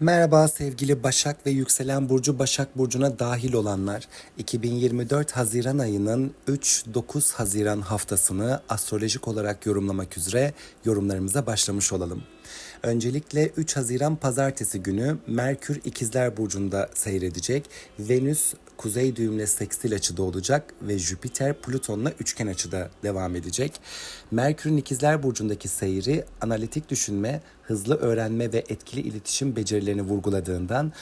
Merhaba sevgili Başak ve Yükselen Burcu Başak Burcu'na dahil olanlar. 2024 Haziran ayının 3-9 Haziran haftasını astrolojik olarak yorumlamak üzere yorumlarımıza başlamış olalım. Öncelikle 3 Haziran Pazartesi günü Merkür İkizler Burcu'nda seyredecek. Venüs kuzey düğümle sekstil açıda olacak ve Jüpiter Plüton'la üçgen açıda devam edecek. Merkür'ün İkizler Burcu'ndaki seyri analitik düşünme, hızlı öğrenme ve etkili iletişim becerilerini vurguladığından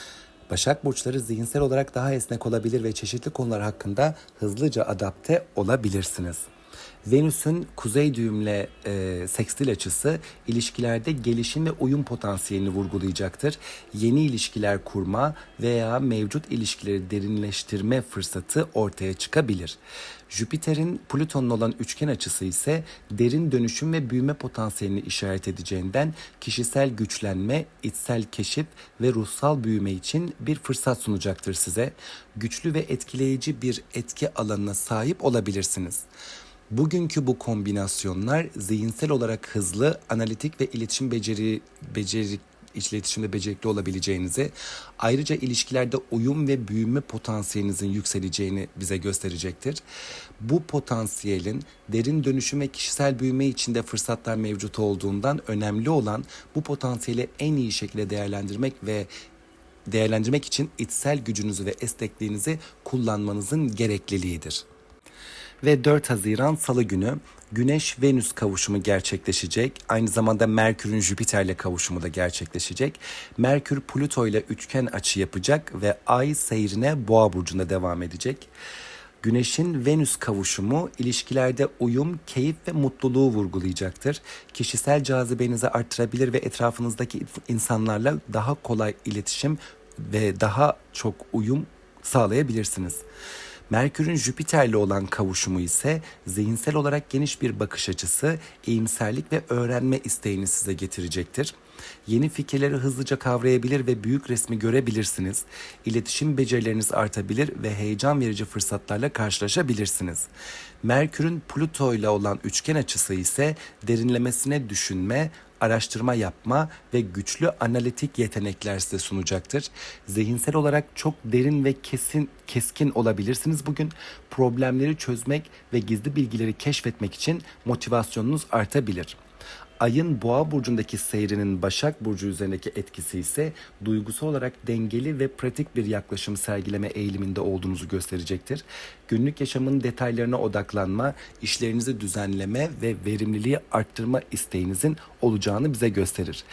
Başak burçları zihinsel olarak daha esnek olabilir ve çeşitli konular hakkında hızlıca adapte olabilirsiniz. Venüs'ün kuzey düğümle e, sekstil açısı ilişkilerde gelişim ve uyum potansiyelini vurgulayacaktır. Yeni ilişkiler kurma veya mevcut ilişkileri derinleştirme fırsatı ortaya çıkabilir. Jüpiter'in Plüton'la olan üçgen açısı ise derin dönüşüm ve büyüme potansiyelini işaret edeceğinden kişisel güçlenme, içsel keşif ve ruhsal büyüme için bir fırsat sunacaktır size. Güçlü ve etkileyici bir etki alanına sahip olabilirsiniz. Bugünkü bu kombinasyonlar zihinsel olarak hızlı, analitik ve iletişim beceri beceri iletişimde becerikli olabileceğinizi, ayrıca ilişkilerde uyum ve büyüme potansiyelinizin yükseleceğini bize gösterecektir. Bu potansiyelin derin dönüşüm ve kişisel büyüme içinde fırsatlar mevcut olduğundan önemli olan bu potansiyeli en iyi şekilde değerlendirmek ve değerlendirmek için içsel gücünüzü ve esnekliğinizi kullanmanızın gerekliliğidir ve 4 Haziran Salı günü Güneş-Venüs kavuşumu gerçekleşecek. Aynı zamanda Merkür'ün Jüpiter'le kavuşumu da gerçekleşecek. Merkür Plüto ile üçgen açı yapacak ve Ay seyrine Boğa burcunda devam edecek. Güneşin Venüs kavuşumu ilişkilerde uyum, keyif ve mutluluğu vurgulayacaktır. Kişisel cazibenizi artırabilir ve etrafınızdaki insanlarla daha kolay iletişim ve daha çok uyum sağlayabilirsiniz. Merkür'ün Jüpiter'le olan kavuşumu ise zihinsel olarak geniş bir bakış açısı, iyimserlik ve öğrenme isteğini size getirecektir. Yeni fikirleri hızlıca kavrayabilir ve büyük resmi görebilirsiniz. İletişim becerileriniz artabilir ve heyecan verici fırsatlarla karşılaşabilirsiniz. Merkür'ün Plüto ile olan üçgen açısı ise derinlemesine düşünme, araştırma yapma ve güçlü analitik yetenekler size sunacaktır. Zihinsel olarak çok derin ve kesin keskin olabilirsiniz bugün. Problemleri çözmek ve gizli bilgileri keşfetmek için motivasyonunuz artabilir. Ayın boğa burcundaki seyrinin başak burcu üzerindeki etkisi ise duygusal olarak dengeli ve pratik bir yaklaşım sergileme eğiliminde olduğunuzu gösterecektir. Günlük yaşamın detaylarına odaklanma, işlerinizi düzenleme ve verimliliği arttırma isteğinizin olacağını bize gösterir.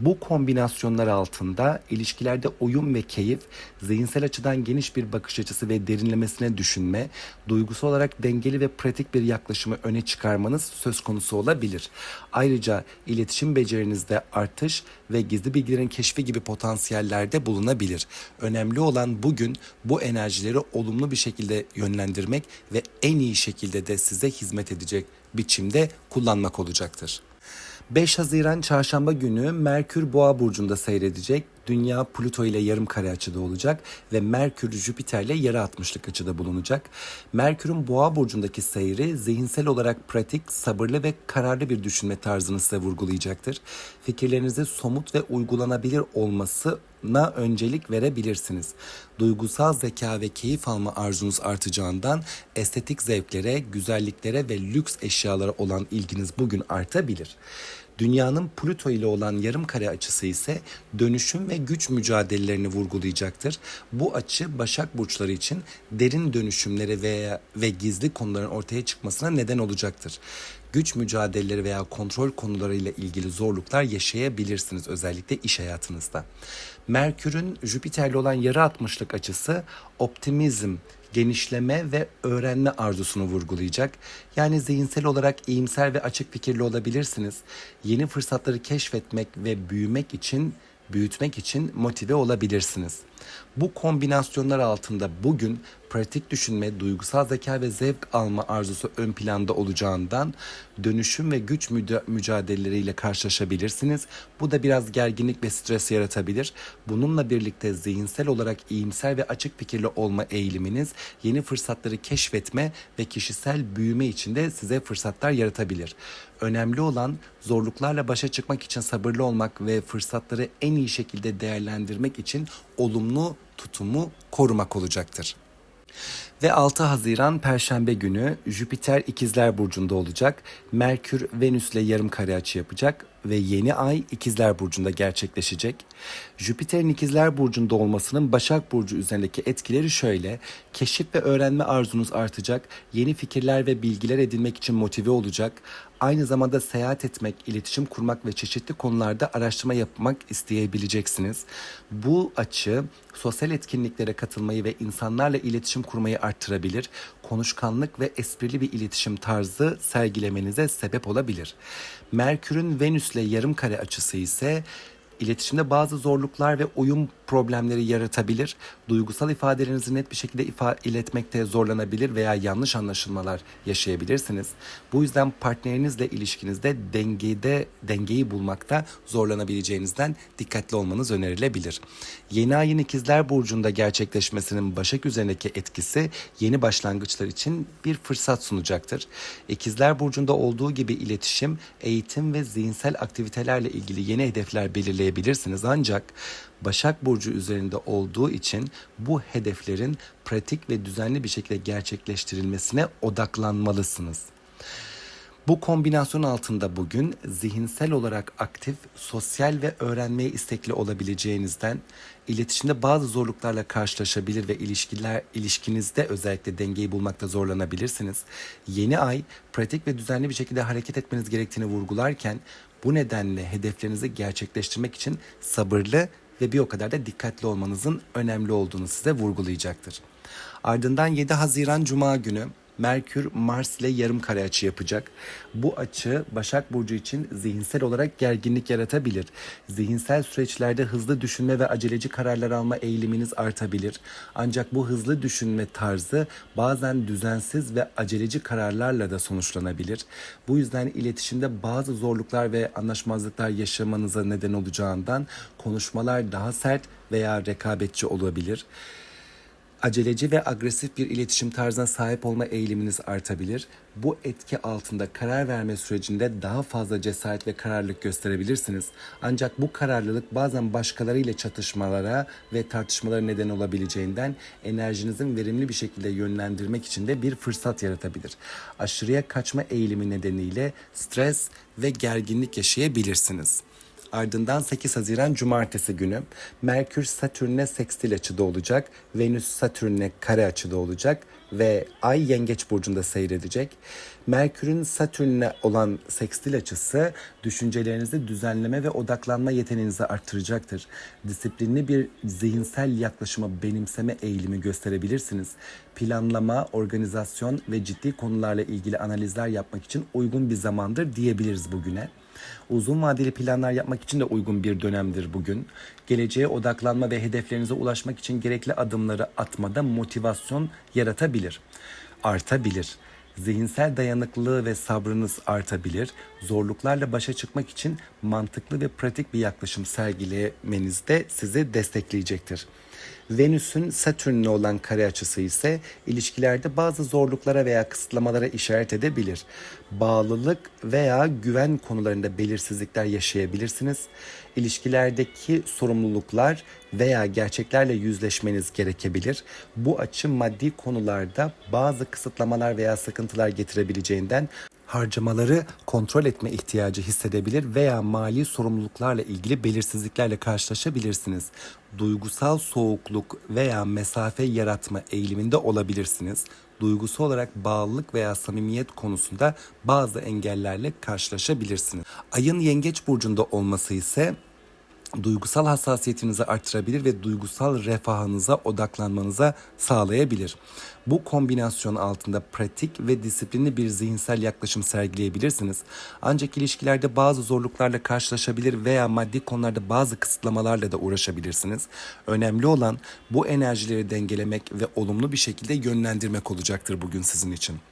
Bu kombinasyonlar altında ilişkilerde uyum ve keyif, zihinsel açıdan geniş bir bakış açısı ve derinlemesine düşünme, duygusal olarak dengeli ve pratik bir yaklaşımı öne çıkarmanız söz konusu olabilir. Ayrıca iletişim becerinizde artış ve gizli bilgilerin keşfi gibi potansiyellerde bulunabilir. Önemli olan bugün bu enerjileri olumlu bir şekilde yönlendirmek ve en iyi şekilde de size hizmet edecek biçimde kullanmak olacaktır. 5 Haziran Çarşamba günü Merkür Boğa burcunda seyredecek. Dünya Plüto ile yarım kare açıda olacak ve Merkür Jüpiter ile yarı atmışlık açıda bulunacak. Merkür'ün Boğa burcundaki seyri zihinsel olarak pratik, sabırlı ve kararlı bir düşünme tarzını size vurgulayacaktır. Fikirlerinizi somut ve uygulanabilir olmasına öncelik verebilirsiniz. Duygusal zeka ve keyif alma arzunuz artacağından estetik zevklere, güzelliklere ve lüks eşyalara olan ilginiz bugün artabilir. Dünyanın Plüto ile olan yarım kare açısı ise dönüşüm ve güç mücadelelerini vurgulayacaktır. Bu açı Başak burçları için derin dönüşümleri veya ve gizli konuların ortaya çıkmasına neden olacaktır. Güç mücadeleleri veya kontrol konularıyla ilgili zorluklar yaşayabilirsiniz özellikle iş hayatınızda. Merkür'ün Jüpiter'le olan yarı atmışlık açısı optimizm, genişleme ve öğrenme arzusunu vurgulayacak. Yani zihinsel olarak iyimser ve açık fikirli olabilirsiniz. Yeni fırsatları keşfetmek ve büyümek için büyütmek için motive olabilirsiniz. Bu kombinasyonlar altında bugün pratik düşünme, duygusal zeka ve zevk alma arzusu ön planda olacağından dönüşüm ve güç mücadeleleriyle karşılaşabilirsiniz. Bu da biraz gerginlik ve stres yaratabilir. Bununla birlikte zihinsel olarak iyimser ve açık fikirli olma eğiliminiz yeni fırsatları keşfetme ve kişisel büyüme için de size fırsatlar yaratabilir. Önemli olan zorluklarla başa çıkmak için sabırlı olmak ve fırsatları en iyi şekilde değerlendirmek için olumlu tutumu korumak olacaktır. Ve 6 Haziran Perşembe günü Jüpiter İkizler Burcu'nda olacak. Merkür Venüs'le yarım kare açı yapacak ve yeni ay İkizler Burcu'nda gerçekleşecek. Jüpiter'in İkizler Burcu'nda olmasının Başak Burcu üzerindeki etkileri şöyle. Keşif ve öğrenme arzunuz artacak. Yeni fikirler ve bilgiler edinmek için motive olacak. Aynı zamanda seyahat etmek, iletişim kurmak ve çeşitli konularda araştırma yapmak isteyebileceksiniz. Bu açı sosyal etkinliklere katılmayı ve insanlarla iletişim kurmayı arttırabilir. Konuşkanlık ve esprili bir iletişim tarzı sergilemenize sebep olabilir. Merkür'ün Venüs'le yarım kare açısı ise İletişimde bazı zorluklar ve uyum problemleri yaratabilir. Duygusal ifadelerinizi net bir şekilde ifa iletmekte zorlanabilir veya yanlış anlaşılmalar yaşayabilirsiniz. Bu yüzden partnerinizle ilişkinizde dengede dengeyi bulmakta zorlanabileceğinizden dikkatli olmanız önerilebilir. Yeni ayın ikizler burcunda gerçekleşmesinin Başak üzerindeki etkisi yeni başlangıçlar için bir fırsat sunacaktır. İkizler burcunda olduğu gibi iletişim, eğitim ve zihinsel aktivitelerle ilgili yeni hedefler belirleyebilirsiniz ancak Başak Burcu üzerinde olduğu için bu hedeflerin pratik ve düzenli bir şekilde gerçekleştirilmesine odaklanmalısınız. Bu kombinasyon altında bugün zihinsel olarak aktif, sosyal ve öğrenmeye istekli olabileceğinizden iletişimde bazı zorluklarla karşılaşabilir ve ilişkiler ilişkinizde özellikle dengeyi bulmakta zorlanabilirsiniz. Yeni ay pratik ve düzenli bir şekilde hareket etmeniz gerektiğini vurgularken bu nedenle hedeflerinizi gerçekleştirmek için sabırlı ve bir o kadar da dikkatli olmanızın önemli olduğunu size vurgulayacaktır. Ardından 7 Haziran Cuma günü Merkür Mars ile yarım kare açı yapacak. Bu açı Başak Burcu için zihinsel olarak gerginlik yaratabilir. Zihinsel süreçlerde hızlı düşünme ve aceleci kararlar alma eğiliminiz artabilir. Ancak bu hızlı düşünme tarzı bazen düzensiz ve aceleci kararlarla da sonuçlanabilir. Bu yüzden iletişimde bazı zorluklar ve anlaşmazlıklar yaşamanıza neden olacağından konuşmalar daha sert veya rekabetçi olabilir. Aceleci ve agresif bir iletişim tarzına sahip olma eğiliminiz artabilir. Bu etki altında karar verme sürecinde daha fazla cesaret ve kararlılık gösterebilirsiniz. Ancak bu kararlılık bazen başkalarıyla çatışmalara ve tartışmalara neden olabileceğinden enerjinizin verimli bir şekilde yönlendirmek için de bir fırsat yaratabilir. Aşırıya kaçma eğilimi nedeniyle stres ve gerginlik yaşayabilirsiniz. Ardından 8 Haziran Cumartesi günü Merkür Satürn'e sekstil açıda olacak. Venüs Satürn'e kare açıda olacak ve Ay Yengeç burcunda seyredecek. Merkür'ün Satürn'e olan sekstil açısı düşüncelerinizi düzenleme ve odaklanma yeteneğinizi arttıracaktır. Disiplinli bir zihinsel yaklaşıma benimseme eğilimi gösterebilirsiniz. Planlama, organizasyon ve ciddi konularla ilgili analizler yapmak için uygun bir zamandır diyebiliriz bugüne. Uzun vadeli planlar yapmak için de uygun bir dönemdir bugün. Geleceğe odaklanma ve hedeflerinize ulaşmak için gerekli adımları atmada motivasyon yaratabilir, artabilir. Zihinsel dayanıklılığı ve sabrınız artabilir. Zorluklarla başa çıkmak için mantıklı ve pratik bir yaklaşım sergilemeniz de sizi destekleyecektir. Venüs'ün Satürn'le olan kare açısı ise ilişkilerde bazı zorluklara veya kısıtlamalara işaret edebilir. Bağlılık veya güven konularında belirsizlikler yaşayabilirsiniz. İlişkilerdeki sorumluluklar veya gerçeklerle yüzleşmeniz gerekebilir. Bu açı maddi konularda bazı kısıtlamalar veya sıkıntılar getirebileceğinden harcamaları kontrol etme ihtiyacı hissedebilir veya mali sorumluluklarla ilgili belirsizliklerle karşılaşabilirsiniz. Duygusal soğukluk veya mesafe yaratma eğiliminde olabilirsiniz. Duygusu olarak bağlılık veya samimiyet konusunda bazı engellerle karşılaşabilirsiniz. Ayın yengeç burcunda olması ise duygusal hassasiyetinizi artırabilir ve duygusal refahınıza odaklanmanıza sağlayabilir. Bu kombinasyon altında pratik ve disiplinli bir zihinsel yaklaşım sergileyebilirsiniz. Ancak ilişkilerde bazı zorluklarla karşılaşabilir veya maddi konularda bazı kısıtlamalarla da uğraşabilirsiniz. Önemli olan bu enerjileri dengelemek ve olumlu bir şekilde yönlendirmek olacaktır bugün sizin için.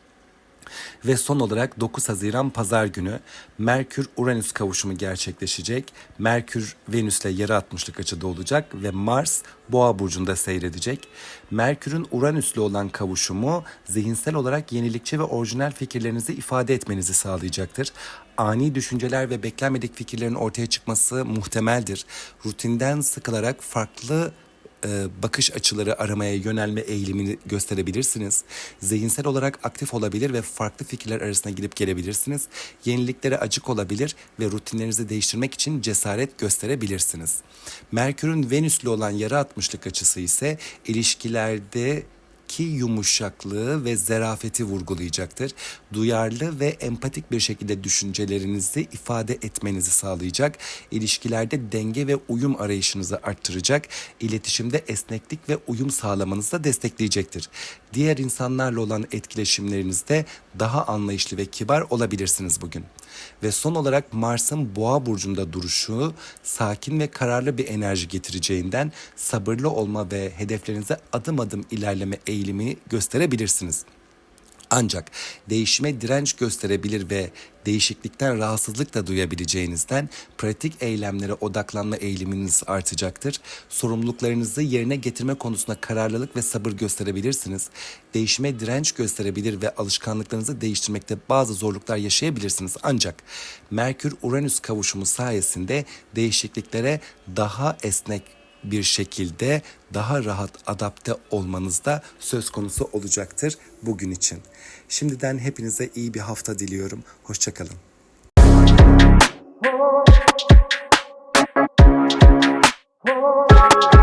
Ve son olarak 9 Haziran Pazar günü Merkür-Uranüs kavuşumu gerçekleşecek. Merkür Venüs'le yarı 60'lık açıda olacak ve Mars Boğa burcunda seyredecek. Merkür'ün Uranüs'le olan kavuşumu zihinsel olarak yenilikçi ve orijinal fikirlerinizi ifade etmenizi sağlayacaktır. Ani düşünceler ve beklenmedik fikirlerin ortaya çıkması muhtemeldir. Rutinden sıkılarak farklı bakış açıları aramaya yönelme eğilimini gösterebilirsiniz. Zihinsel olarak aktif olabilir ve farklı fikirler arasına gidip gelebilirsiniz. Yeniliklere açık olabilir ve rutinlerinizi değiştirmek için cesaret gösterebilirsiniz. Merkür'ün Venüs'lü olan yarı 60'lık açısı ise ilişkilerde ki yumuşaklığı ve zerafeti vurgulayacaktır. Duyarlı ve empatik bir şekilde düşüncelerinizi ifade etmenizi sağlayacak. İlişkilerde denge ve uyum arayışınızı arttıracak. İletişimde esneklik ve uyum sağlamanızı da destekleyecektir. Diğer insanlarla olan etkileşimlerinizde daha anlayışlı ve kibar olabilirsiniz bugün. Ve son olarak Mars'ın Boğa burcunda duruşu sakin ve kararlı bir enerji getireceğinden sabırlı olma ve hedeflerinize adım adım ilerleme eğilimi gösterebilirsiniz. Ancak değişime direnç gösterebilir ve değişiklikten rahatsızlık da duyabileceğinizden pratik eylemlere odaklanma eğiliminiz artacaktır. Sorumluluklarınızı yerine getirme konusunda kararlılık ve sabır gösterebilirsiniz. Değişime direnç gösterebilir ve alışkanlıklarınızı değiştirmekte bazı zorluklar yaşayabilirsiniz. Ancak Merkür-Uranüs kavuşumu sayesinde değişikliklere daha esnek bir şekilde daha rahat adapte olmanız da söz konusu olacaktır bugün için. Şimdiden hepinize iyi bir hafta diliyorum. Hoşçakalın. Whoa.